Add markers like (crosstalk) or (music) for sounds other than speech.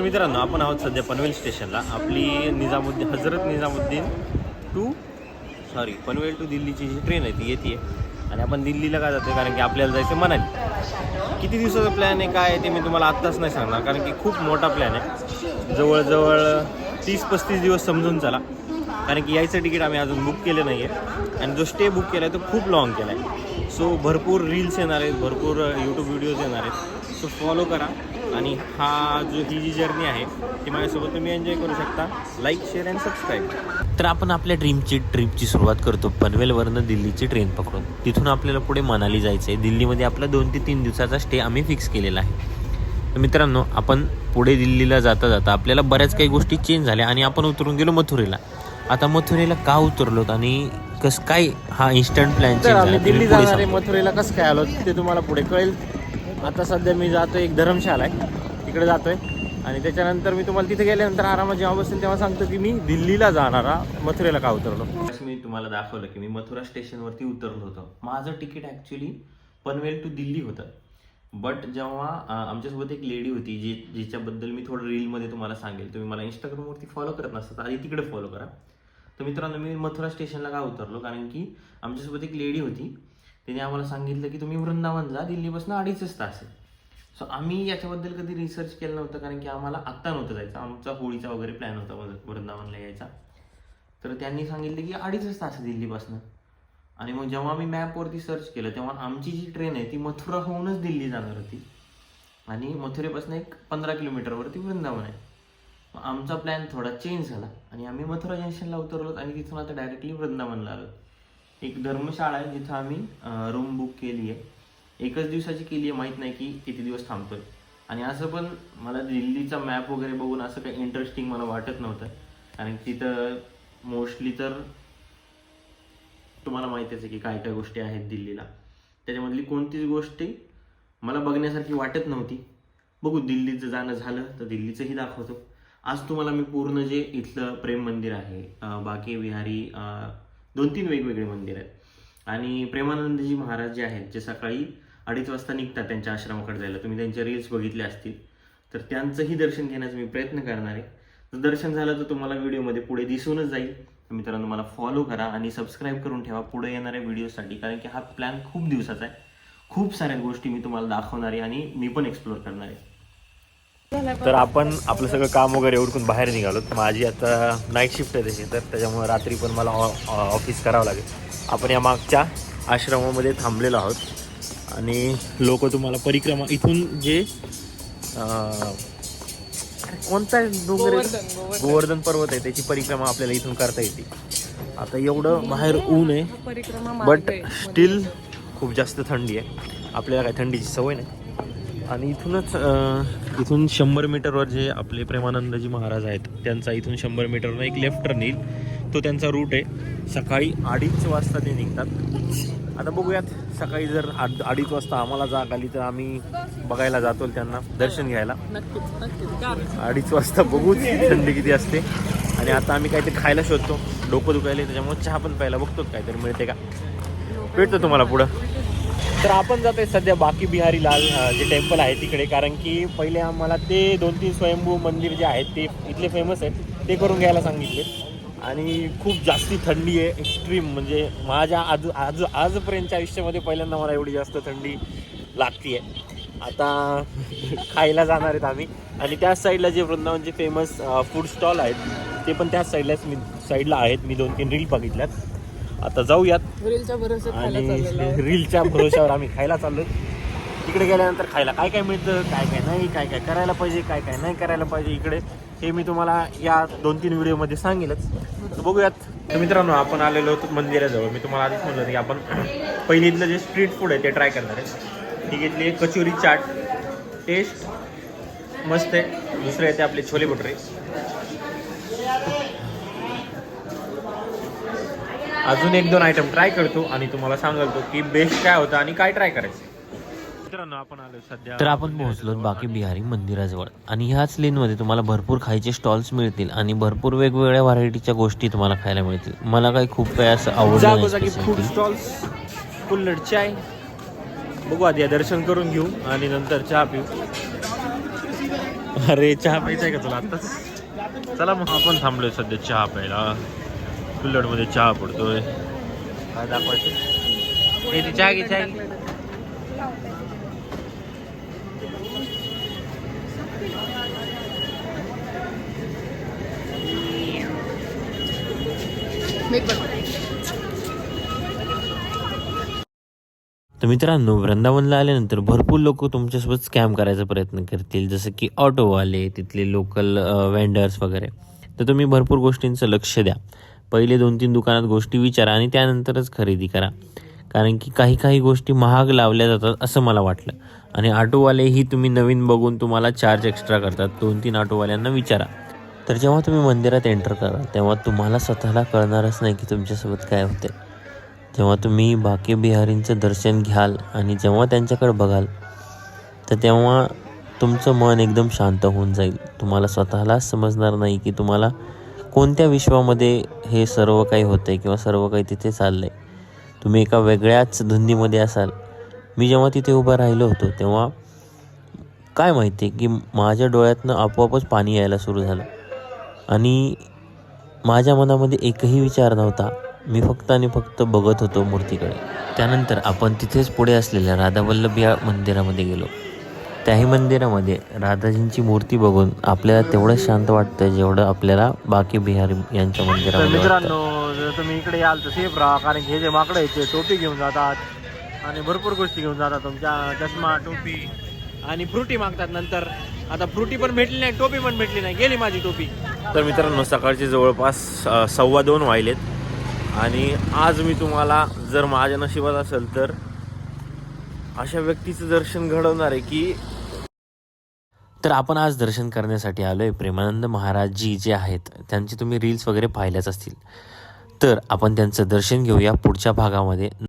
तर मित्रांनो आपण आहोत सध्या पनवेल स्टेशनला. आपली Nizamuddin Hazrat Nizamuddin to sorry Panvel to दिल्लीची जी ट्रेन आहे ती येते आणि आपण दिल्लीला का जातो कारण की आपल्याला जायचं मनाली. किती दिवसाचा प्लॅन आहे काय आहे ते मी तुम्हाला आत्ताच नाही सांगणार कारण की खूप मोठा प्लॅन आहे. जवळजवळ तीस पस्तीस दिवस समजून चला. कारण की यायचं तिकीट आम्ही अजून बुक केलं नाही आहे आणि जो स्टे बुक केला आहे तो खूप लाँग केला आहे सो भरपूर रील्स येणार आहेत भरपूर यूट्यूब व्हिडिओज येणार आहेत. सो फॉलो करा. आणि हा जो ही जी जर्नी आहे ती माझ्यासोबत तुम्ही एन्जॉय करू शकता. लाईक शेअर अँड सबस्क्राईब तर आपण आपल्या ड्रीमची ट्रिपची सुरुवात करतो. पनवेलवरनं दिल्लीची ट्रेन पकडून. तिथून आपल्याला पुढे मनाली जायचं आहे दिल्लीमध्ये आपला दोन ते तीन दिवसाचा स्टे आम्ही फिक्स केलेला आहे. तर मित्रांनो आपण पुढे दिल्लीला जाता जाता आपल्याला बऱ्याच काही गोष्टी चेंज झाल्या आणि आपण उतरून गेलो मथुरेला. आता मथुरेला का उतरलोत आणि कसं काय हा इन्स्टंट प्लॅन तर चेंज आम्ही झाला? दिल्ली जाणार. मथुरेला कसं काय आलो ते तुम्हाला पुढे कळेल. आता सध्या मी जातो एक धर्मशाला आहे. तिकडे जातोय. आणि त्याच्यानंतर मी तुम्हाला तिथे गेल्यानंतर आरामात जेव्हा बसेल तेव्हा सांगतो की मी दिल्लीला जाणारा मथुरेला का उतरलो? मी तुम्हाला दाखवलं की मी मथुरा स्टेशनवरती उतरलो होतो. माझं तिकीट ॲक्च्युली पनवेल टू दिल्ली होतं. बट जेव्हा आमच्यासोबत एक लेडी होती जी जिच्याबद्दल मी थोडं रीलमध्ये तुम्हाला सांगेल. तुम्ही मला इंस्टाग्रामवरती फॉलो करत नसता तर आधी तिकडे फॉलो करा. तर मित्रांनो मी मथुरा स्टेशनला का उतरलो? कारण की आमच्यासोबत एक लेडी होती. तिने आम्हाला सांगितलं की तुम्ही वृंदावन जा दिल्लीपासून अडीचच तास आहे. सो आम्ही याच्याबद्दल कधी रिसर्च केलं नव्हतं कारण की आम्हाला आत्ता नव्हतं जायचं. आमचा होळीचा वगैरे प्लॅन होता वृंदावनला यायचा. तर त्यांनी सांगितलं की अडीचच तास आहे दिल्लीपासून. आणि मग जेव्हा मी मॅपवरती सर्च केलं तेव्हा आमची जी ट्रेन आहे ती मथुरा होऊनच दिल्ली जाणार होती. आणि मथुरेपासून एक पंधरा किलोमीटरवरती वृंदावन आहे. आमचा प्लॅन थोडा चेंज झाला. आणि आम्ही मथुरा जंक्शनला उतरलो आणि तिथून आता डायरेक्टली वृंदावनला आलो एक धर्मशाळा आहे जिथं आम्ही रूम बुक केली आहे. एकच दिवसाची केली आहे माहीत नाही की किती दिवस थांबतोय. आणि असं पण मला दिल्लीचा मॅप वगैरे बघून असं काही इंटरेस्टिंग मला वाटत नव्हतं. कारण तिथं मोस्टली तर तुम्हाला माहितीच आहे की काय काय गोष्टी आहेत दिल्लीला. त्याच्यामधली कोणतीच गोष्टी मला बघण्यासारखी वाटत नव्हती. बघू दिल्लीचं जाणं झालं तर दिल्लीचंही दाखवतो. आज तुम्हाला मी पूर्ण जे इथलं प्रेम मंदिर आहे बाकी विहारी दोन तीन वेगवेगळे मंदिर आहेत. आणि प्रेमानंदजी महाराज जे आहेत जे सकाळी अडीच वाजता निघतात त्यांच्या आश्रमाकडे जायला. तुम्ही त्यांचे रील्स बघितले असतील. तर त्यांचंही दर्शन घेण्याचा मी प्रयत्न करणार आहे. जर दर्शन झालं तर तुम्हाला व्हिडिओमध्ये पुढे दिसूनच जाईल. तर मित्रांनो मला फॉलो करा आणि सबस्क्राईब करून ठेवा. पुढे येणाऱ्या व्हिडिओसाठी कारण की हा प्लॅन खूप दिवसाचा आहे. खूप साऱ्या गोष्टी मी तुम्हाला दाखवणार आहे आणि मी पण एक्सप्लोअर करणार आहे. तर आपण आपलं सगळं काम वगैरे उरकून बाहेर निघालो माझी आता नाईट शिफ्ट आहे तशी तर त्याच्यामुळे रात्री पण मला ऑफिस करावं लागेल. आपण या मागच्या आश्रमामध्ये थांबलेलो आहोत. आणि लोक तुम्हाला परिक्रमा इथून जे कोणता डोंगर? गोवर्धन पर्वत आहे त्याची परिक्रमा आपल्याला इथून करता येते. आता एवढं बाहेर ऊन आहे बट स्टील खूप जास्त थंडी आहे. आपल्याला काय थंडीची सवय नाही. आणि इथूनच इथून शंभर मीटरवर जे आपले प्रेमानंदजी महाराज आहेत त्यांचा इथून शंभर मीटरवर एक लेफ्ट टर्न येईल. तो त्यांचा रूट आहे. सकाळी अडीच वाजता ते निघतात. आता बघूयात सकाळी जर अडीच वाजता आम्हाला जाग आली तर आम्ही बघायला जातो त्यांना दर्शन घ्यायला. अडीच वाजता बघूच थंडी किती असते. आणि आता आम्ही काहीतरी खायला शोधतो. डोकं दुखायला त्याच्यामुळे चहा पण प्यायला बघतो काहीतरी मिळते का? भेटतो तुम्हाला पुढं. तर आपण जातोय सध्या बाकी बिहारी लाल जे टेम्पल आहे तिकडे. कारण की पहिले आम्हाला ते दोन तीन स्वयंभू मंदिर जे आहेत ते इथले फेमस आहेत ते करून घ्यायला सांगितले. आणि खूप जास्ती थंडी आहे एक्स्ट्रीम म्हणजे माझ्या आज आज आजपर्यंतच्या आयुष्यामध्ये पहिल्यांदा मला एवढी जास्त थंडी लागते आता (laughs) खायला जाणार आहेत आम्ही. आणि त्याच साईडला जे वृंदावनचे फेमस फूड स्टॉल आहेत ते पण त्याच साईडलाच मी साईडला आहेत. मी दोन तीन रील बघितल्यात. आता जाऊयात. रीलच्या आहे. आणि रीलच्या भरोश्यावर आम्ही खायला चाललो तिकडे गेल्यानंतर खायला काय काय मिळतं काय काय नाही काय काय करायला पाहिजे काय काय नाही करायला पाहिजे इकडे हे मी तुम्हाला या दोन तीन व्हिडिओमध्ये सांगेलच. तर बघूयात. तर मित्रांनो आपण आलेलो होतो मंदिराजवळ. मी तुम्हाला आधीच म्हणलं की आपण पहिली इथलं जे स्ट्रीट फूड आहे ते ट्राय करणार आहे. ती घेतली आहे कचोरी चाट. टेस्ट मस्त आहे. दुसरे येते आपले छोले भटुरे. अजून एक दोन आयटम ट्राय करतो आणि तुम्हाला सांगतो की बेस्ट काय होतं आणि काय ट्राय करायचं. मित्रांनो आपण आलो सध्या तर आपण पोहोचलो बाकी बिहारी मंदिराजवळ. आणि ह्याच लेनमध्ये तुम्हाला भरपूर खायचे स्टॉल्स मिळतील आणि भरपूर वेगवेगळ्या व्हरायटीच्या गोष्टी तुम्हाला खायला मिळतील. मला काही खूप काही असं आवडलं. स्टॉल्स कुल्लड चाय बघू आधी दर्शन करून घेऊ आणि नंतर चहा पिऊ. अरे चहा प्यायचा आहे का तुला आत्ताच? चला मग आपण थांबलोय सध्या चहा प्यायला. कुल्लडमध्ये चहा पडतोय काय दाखवायचं? चहा घे चहा तर. मित्रांनो वृंदावनला आल्यानंतर भरपूर लोक तुमच्यासोबत स्कॅम करायचा प्रयत्न करतील जसं की ऑटोवाले तिथले लोकल वेंडर्स वगैरे. तर तुम्ही भरपूर गोष्टींचं लक्ष द्या. पहिले दोन तीन दुकानात गोष्टी विचारा आणि त्यानंतरच खरेदी करा. कारण की काही काही गोष्टी महाग लावल्या जातात असं मला वाटलं. आणि ऑटोवालेही तुम्ही नवीन बघून तुम्हाला चार्ज एक्स्ट्रा करतात. दोन तीन ऑटोवाल्यांना विचारा. तर जेव्हा तुम्ही मंदिरात एंटर करा तेव्हा तुम्हाला स्वतःला कळणारच नाही की तुमच्यासोबत काय होते जेव्हा तुम्ही बाकी बिहारींचं दर्शन घ्याल आणि जेव्हा त्यांच्याकडे बघाल तर तेव्हा तुमचं मन एकदम शांत होऊन जाईल. तुम्हाला स्वतःला समजणार नाही की तुम्हाला कोणत्या विश्वामध्ये हे सर्व काही होतं आहे किंवा सर्व काही तिथे चाललं आहे तुम्ही एका वेगळ्याच धुंदीमध्ये असाल. मी जेव्हा तिथे उभं राहिलो होतो तेव्हा काय माहिती की माझ्या डोळ्यातनं आपोआपच पाणी यायला सुरू झालं. आणि माझ्या मनामध्ये एकही विचार नव्हता. मी फक्त आणि फक्त बघत होतो मूर्तीकडे. त्यानंतर आपण तिथेच पुढे असलेल्या राधावल्लभ या मंदिरामध्ये गेलो. त्याही मंदिरामध्ये राधाजींची मूर्ती बघून आपल्याला तेवढं शांत वाटतं जेवढं आपल्याला बाकी बिहारी यांच्या तर मंदिरामध्ये. मित्रांनो जर तुम्ही इकडे याल तर सेफ राहा कारण की हे जे माकडं आहेत ते टोपी घेऊन जातात आणि भरपूर गोष्टी घेऊन जातात तुमच्या. चष्मा टोपी आणि फ्रुटी मागतात नंतर. आता फ्रुटी पण भेटली नाही टोपी पण भेटली नाही. गेली माझी टोपी. तर मित्रांनो सकाळचे जवळपास सव्वा दोन वाहिलेत आणि आज मी तुम्हाला जर माझ्या नशिबात असेल तर अशा व्यक्तीचं दर्शन घडवणार आहे की तर आपण आज दर्शन करण्यासाठी आलो आहे प्रेमानंद महाराज जी जे आहेत त्यांचे तुम्ही रील्स वगैरे पाहिल्याच असतील. तर आपण त्यांचं दर्शन घेऊया पुढच्या भागामध्ये.